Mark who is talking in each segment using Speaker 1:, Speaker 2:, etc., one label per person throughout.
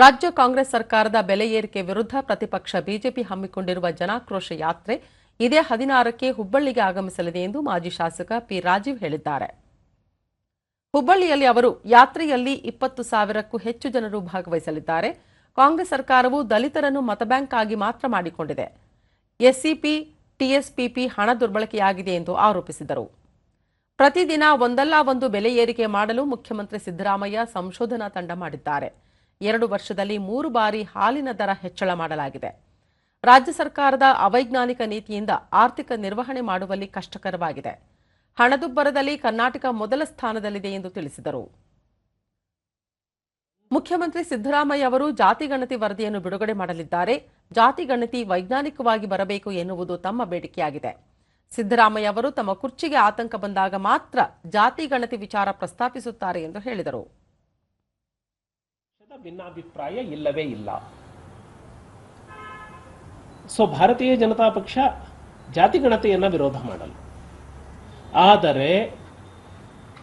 Speaker 1: ರಾಜ್ಯ ಕಾಂಗ್ರೆಸ್ ಸರ್ಕಾರದ ಬೆಲೆ ಏರಿಕೆ ವಿರುದ್ಧ ಪ್ರತಿಪಕ್ಷ ಬಿಜೆಪಿ ಹಮ್ಮಿಕೊಂಡಿರುವ ಜನಾಕ್ರೋಶ ಯಾತ್ರೆ ಇದೇ ಹದಿನಾರಕ್ಕೆ ಹುಬ್ಬಳ್ಳಿಗೆ ಆಗಮಿಸಲಿದೆ ಎಂದು ಮಾಜಿ ಶಾಸಕ ಪಿ ರಾಜೀವ್ ಹೇಳಿದ್ದಾರೆ. ಹುಬ್ಬಳ್ಳಿಯಲ್ಲಿ ಅವರು ಯಾತ್ರೆಯಲ್ಲಿ ಇಪ್ಪತ್ತು ಸಾವಿರಕ್ಕೂ ಹೆಚ್ಚು ಜನರು ಭಾಗವಹಿಸಲಿದ್ದಾರೆ. ಕಾಂಗ್ರೆಸ್ ಸರ್ಕಾರವು ದಲಿತರನ್ನು ಮತಬ್ಯಾಂಕ್ ಆಗಿ ಮಾತ್ರ ಮಾಡಿಕೊಂಡಿದೆ. ಎಸ್ಸಿಪಿ, ಟಿಎಸ್ಪಿಪಿ ಹಣ ದುರ್ಬಳಕೆಯಾಗಿದೆ ಎಂದು ಆರೋಪಿಸಿದರು. ಪ್ರತಿದಿನ ಒಂದಲ್ಲ ಒಂದು ಬೆಲೆ ಏರಿಕೆ ಮಾಡಲು ಮುಖ್ಯಮಂತ್ರಿ ಸಿದ್ದರಾಮಯ್ಯ ಸಂಶೋಧನಾ ತಂಡ ಮಾಡಿದ್ದಾರೆ. ಎರಡು ವರ್ಷದಲ್ಲಿ ಮೂರು ಬಾರಿ ಹಾಲಿನ ದರ ಹೆಚ್ಚಳ ಮಾಡಲಾಗಿದೆ. ರಾಜ್ಯ ಸರ್ಕಾರದ ಅವೈಜ್ಞಾನಿಕ ನೀತಿಯಿಂದ ಆರ್ಥಿಕ ನಿರ್ವಹಣೆ ಮಾಡುವಲ್ಲಿ ಕಷ್ಟಕರವಾಗಿದೆ. ಹಣದುಬ್ಬರದಲ್ಲಿ ಕರ್ನಾಟಕ ಮೊದಲ ಸ್ಥಾನದಲ್ಲಿದೆ ಎಂದು ತಿಳಿಸಿದರು. ಮುಖ್ಯಮಂತ್ರಿ ಸಿದ್ದರಾಮಯ್ಯ ಅವರು ಜಾತಿ ಗಣತಿ ವರದಿಯನ್ನು ಬಿಡುಗಡೆ ಮಾಡಲಿದ್ದಾರೆ. ಜಾತಿ ಗಣತಿ ವೈಜ್ಞಾನಿಕವಾಗಿ ಬರಬೇಕು ಎನ್ನುವುದು ತಮ್ಮ ಬೇಡಿಕೆಯಾಗಿದೆ. ಸಿದ್ದರಾಮಯ್ಯ ಅವರು ತಮ್ಮ ಕುರ್ಚಿಗೆ ಆತಂಕ ಬಂದಾಗ ಮಾತ್ರ ಜಾತಿ ಗಣತಿ ವಿಚಾರ ಪ್ರಸ್ತಾಪಿಸುತ್ತಾರೆ ಎಂದು ಹೇಳಿದರು.
Speaker 2: ಭಿನ್ನಾಭಿಪ್ರಾಯ ಇಲ್ಲವೇ ಇಲ್ಲ. ಸೊ ಭಾರತೀಯ ಜನತಾ ಪಕ್ಷ ಜಾತಿಗಣತೆಯನ್ನು ವಿರೋಧ ಮಾಡಲ್ಲ. ಆದರೆ,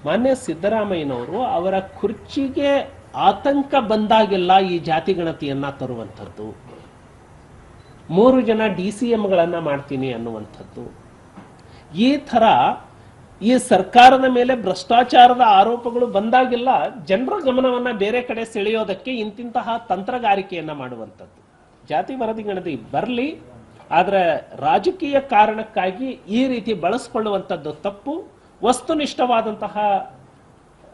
Speaker 2: ಮಾನ್ಯ ಸಿದ್ದರಾಮಯ್ಯನವರು ಅವರ ಕುರ್ಚಿಗೆ ಆತಂಕ ಬಂದಾಗೆಲ್ಲ ಈ ಜಾತಿ ಗಣತಿಯನ್ನ ತರುವಂಥದ್ದು. ಮೂರು ಜನ ಡಿ ಸಿ ಎಂಗಳನ್ನ ಮಾಡ್ತೀನಿ ಅನ್ನುವಂಥದ್ದು. ಈ ಥರ ಈ ಸರ್ಕಾರದ ಮೇಲೆ ಭ್ರಷ್ಟಾಚಾರದ ಆರೋಪಗಳು ಬಂದಾಗೆಲ್ಲ ಜನರ ಗಮನವನ್ನ ಬೇರೆ ಕಡೆ ಸೆಳೆಯೋದಕ್ಕೆ ಇಂತಿಂತಹ ತಂತ್ರಗಾರಿಕೆಯನ್ನ ಮಾಡುವಂಥದ್ದು. ಜಾತಿ ವರದಿ ಗಣತಿ ಬರಲಿ, ಆದರೆ ರಾಜಕೀಯ ಕಾರಣಕ್ಕಾಗಿ ಈ ರೀತಿ ಬಳಸ್ಕೊಳ್ಳುವಂಥದ್ದು ತಪ್ಪು. ವಸ್ತುನಿಷ್ಠವಾದಂತಹ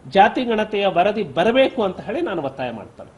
Speaker 2: ಜಾತಿ ಗಣತೆಯ ವರದಿ ಬರಬೇಕು ಅಂತ ಹೇಳಿ ನಾನು ಒತ್ತಾಯ ಮಾಡ್ತೇನೆ.